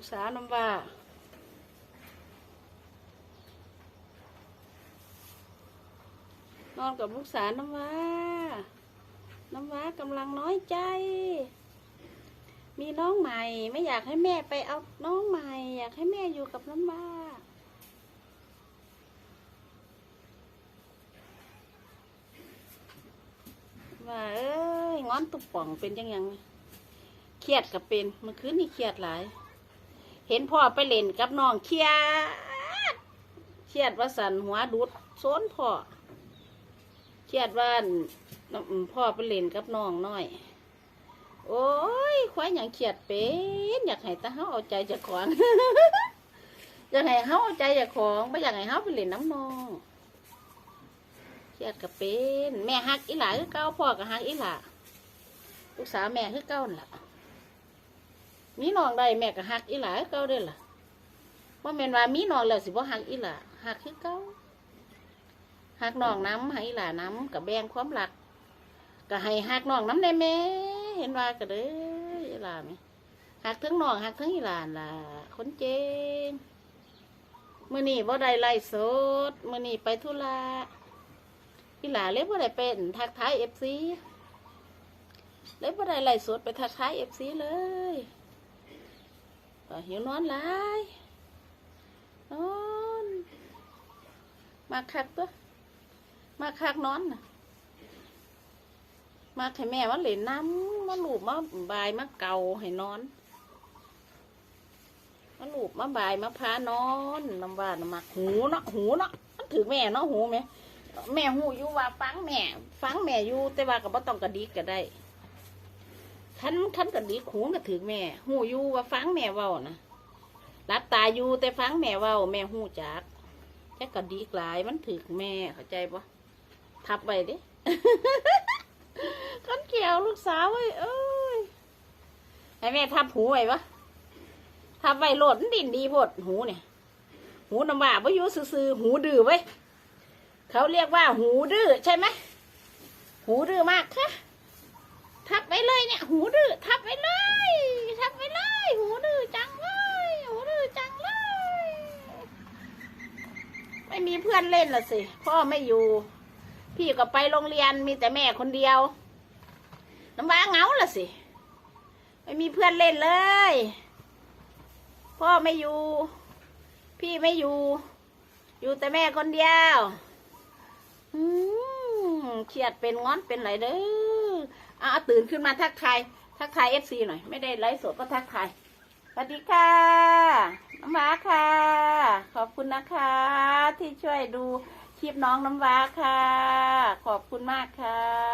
ลูกสาวน้ำว่านอนกับลูกสาวน้ำว่าน้ำว้ากำลังน้อยใจ มีน้องใหม่ ไม่อยากให้แม่ไปเอาน้องใหม่ อยากให้แม่อยู่กับน้ำว้า ว่าเอ้ยงอนตุกป่องเป็นยังยังเครียดกับเป็นเมื่อคืนนี่เครียดหลาย เห็นพ่อไปเล่นกับน้องเครียดเครียดว่าสันหัวดุดโซนพ่อเครียดว่าพ่อไปเล่นกับน้องน้อย โอ้ยควายอย่างเครียดเป็นอยากให้ตาเฮาเอาใจจากของอยากให้เฮาเอาใจจากของไม่อยากให้เฮาไปเล่นน้ำน้องเครียดก็เป็น แม่ฮักอีหลาคือเก้าพ่อก็ฮักอีหลาลูกสาวแม่คือเก้าน่ะ มีน้องได้แม่ก็ฮักอีหลาเก้าเด้อล่ะว่าแม่นว่ามีน้องแล้วสิบ่ฮักอีหลาฮักคือเก้าฮักน้องน้ำให้อีหลาน้ำกับแบ่งความรักก็ให้ฮักน้องน้ำได้แม่เห็นว่าก็เด้ออีหลาไหมฮักทั้งน้องฮักทั้งอีหลานล่ะคนเจงมื้อนี้บ่ได้ไล่สดมื้อนี้ไปธุระพี่หลาเล็บว่ได้เป็นทักทายเอฟซีเล็บว่ได้ไล่สดไปทักทายเอฟซีเลย หิวนอนหลายนอนมาคักตัวมาคักนอนนะมาให้แม่มาเล่นน้ำมาลูบมาบายมาเกาให้นอนมาลูบมาบายมาพานอนน้ำว่าน้ำมักหูเนาะหูเนาะมันถือแม่เนาะหูไหมแม่หูอยู่ว่าฟังแม่ ฟังแม่อยู่แต่ว่าก็บ่ต้องกระดิกก็ได้ คันคันกระดิกหูก็ถือแม่ หูอยู่ว่าฟังแม่เว้านะรับตาอยู่แต่ฟังแม่เว้า แม่หูจักแค่กระดิกหลายมันถือแม่เข้าใจปะทับไว้เดิคันเกี่ยวลูกสาวเว้ยเอ้ยให้แม่ทับหูไว้ปะทับไว้โหลดมันดินดีพดหูเนี่ย หูน้ำว่าบ่อยู่ซื่อหูดื้อไว้เขาเรียกว่าหูดื้อใช่ไหมหูดื้อมากค่ะ ทับไปเลยเนี่ย หูดื้อทับไปเลย ทับไปเลย หูดื้อจังเลย หูดื้อจังเลย ไม่มีเพื่อนเล่นละสิ พ่อไม่อยู่ พี่ก็ไปโรงเรียนมีแต่แม่คนเดียว น้ำว้าเงาละสิ ไม่มีเพื่อนเล่นเลย พ่อไม่อยู่ พี่ไม่อยู่ อยู่แต่แม่คนเดียวอืมเครียดเป็นงอนเป็นไรเด้อ อะตื่นขึ้นมาทักทายทักทายเอฟซีหน่อย ไม่ได้ไลฟ์สดก็ทักทายสวัสดีค่ะน้ำว้าค่ะ ขอบคุณนะคะ ที่ช่วยดูคลิปน้องน้ำว้าค่ะ ขอบคุณมากค่ะ